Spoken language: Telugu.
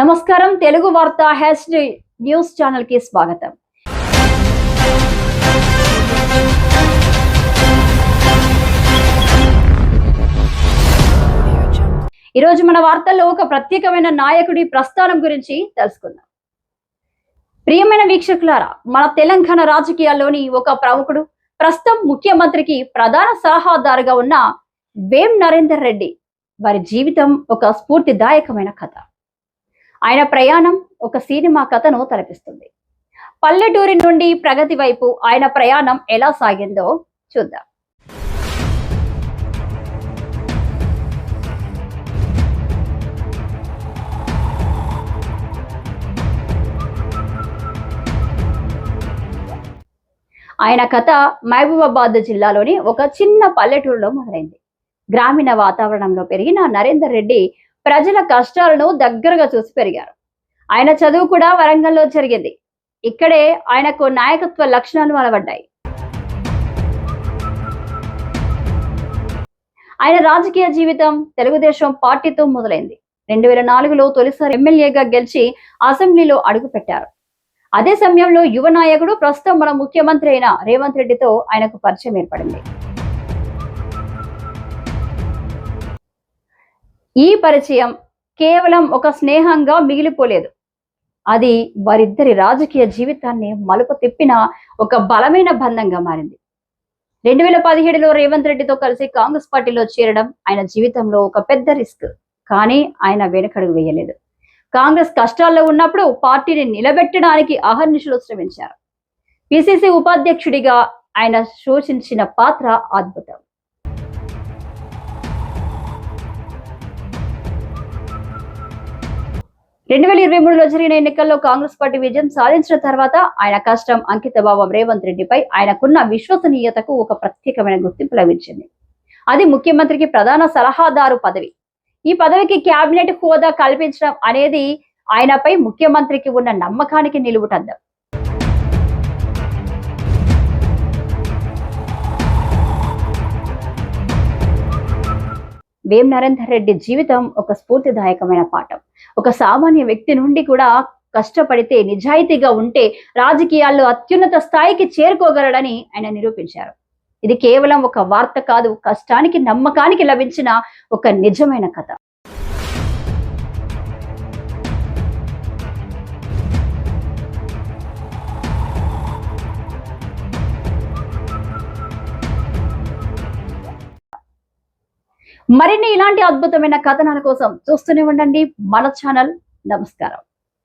నమస్కారం తెలుగు వార్త హ్యాష్ న్యూస్ ఛానల్కి స్వాగతం. ఈరోజు మన వార్తల్లో ఒక ప్రత్యేకమైన నాయకుడి ప్రస్థానం గురించి తెలుసుకుందాం. ప్రియమైన వీక్షకులారా మన తెలంగాణ రాజకీయాల్లోని ఒక ప్రముఖుడు ప్రస్తుతం ముఖ్యమంత్రికి ప్రధాన సలహాదారుగా ఉన్న వేం నరేందర్ రెడ్డి. వారి జీవితం ఒక స్ఫూర్తిదాయకమైన కథ. ఆయన ప్రయాణం ఒక సినిమా కథను తలపిస్తుంది. పల్లెటూరి నుండి ప్రగతి వైపు ఆయన ప్రయాణం ఎలా సాగిందో చూద్దాం. ఆయన కథ మహబూబాబాద్ జిల్లాలోని ఒక చిన్న పల్లెటూరులో మొదలైంది. గ్రామీణ వాతావరణంలో పెరిగిన నరేందర్ రెడ్డి ప్రజల కష్టాలను దగ్గరగా చూసి పెరిగారు. ఆయన చదువు కూడా వరంగల్లో జరిగింది. ఇక్కడే ఆయనకు నాయకత్వ లక్షణాలు అలవడ్డాయి ఆయన రాజకీయ జీవితం తెలుగుదేశం పార్టీతో మొదలైంది. రెండు వేల నాలుగులో తొలిసారి ఎమ్మెల్యేగా గెలిచి అసెంబ్లీలో అడుగుపెట్టారు. అదే సమయంలో యువ నాయకుడు ప్రస్తుతం మన ముఖ్యమంత్రి అయిన రేవంత్ రెడ్డితో ఆయనకు పరిచయం ఏర్పడింది. ఈ పరిచయం కేవలం ఒక స్నేహంగా మిగిలిపోలేదు. అది వారిద్దరి రాజకీయ జీవితాన్ని మలుపు తిప్పిన ఒక బలమైన బంధంగా మారింది. రెండు వేల పదిహేడులో రేవంత్ రెడ్డితో కలిసి కాంగ్రెస్ పార్టీలో చేరడం ఆయన జీవితంలో ఒక పెద్ద రిస్క్. కానీ ఆయన వెనుకడుగు వేయలేదు. కాంగ్రెస్ కష్టాల్లో ఉన్నప్పుడు పార్టీని నిలబెట్టడానికి అహర్నిశలు శ్రమించారు. పిసిసి ఉపాధ్యక్షుడిగా ఆయన సూచించిన పాత్ర అద్భుతం. రెండు వేల ఇరవై మూడులో జరిగిన ఎన్నికల్లో కాంగ్రెస్ పార్టీ విజయం సాధించిన తర్వాత ఆయన కష్టం అంకిత భావం రేవంత్ రెడ్డిపై ఆయనకున్న విశ్వసనీయతకు ఒక ప్రత్యేకమైన గుర్తింపు లభించింది. అది ముఖ్యమంత్రికి ప్రధాన సలహాదారు పదవి. ఈ పదవికి కేబినెట్ హోదా కల్పించడం అనేది ఆయనపై ముఖ్యమంత్రికి ఉన్న నమ్మకానికి నిలువుటద్దం వేం నరేందర్ రెడ్డి జీవితం ఒక స్ఫూర్తిదాయకమైన పాఠం. ఒక సామాన్య వ్యక్తి నుండి కూడా కష్టపడితే నిజాయితీగా ఉంటే రాజకీయాల్లో అత్యున్నత స్థాయికి చేరుకోగలడని ఆయన నిరూపించారు. ఇది కేవలం ఒక వార్త కాదు కష్టానికి నమ్మకానికి లభించిన ఒక నిజమైన కథ. మరిన్ని ఇలాంటి అద్భుతమైన కథనాల కోసం చూస్తూనే ఉండండి మన ఛానల్ నమస్కారం.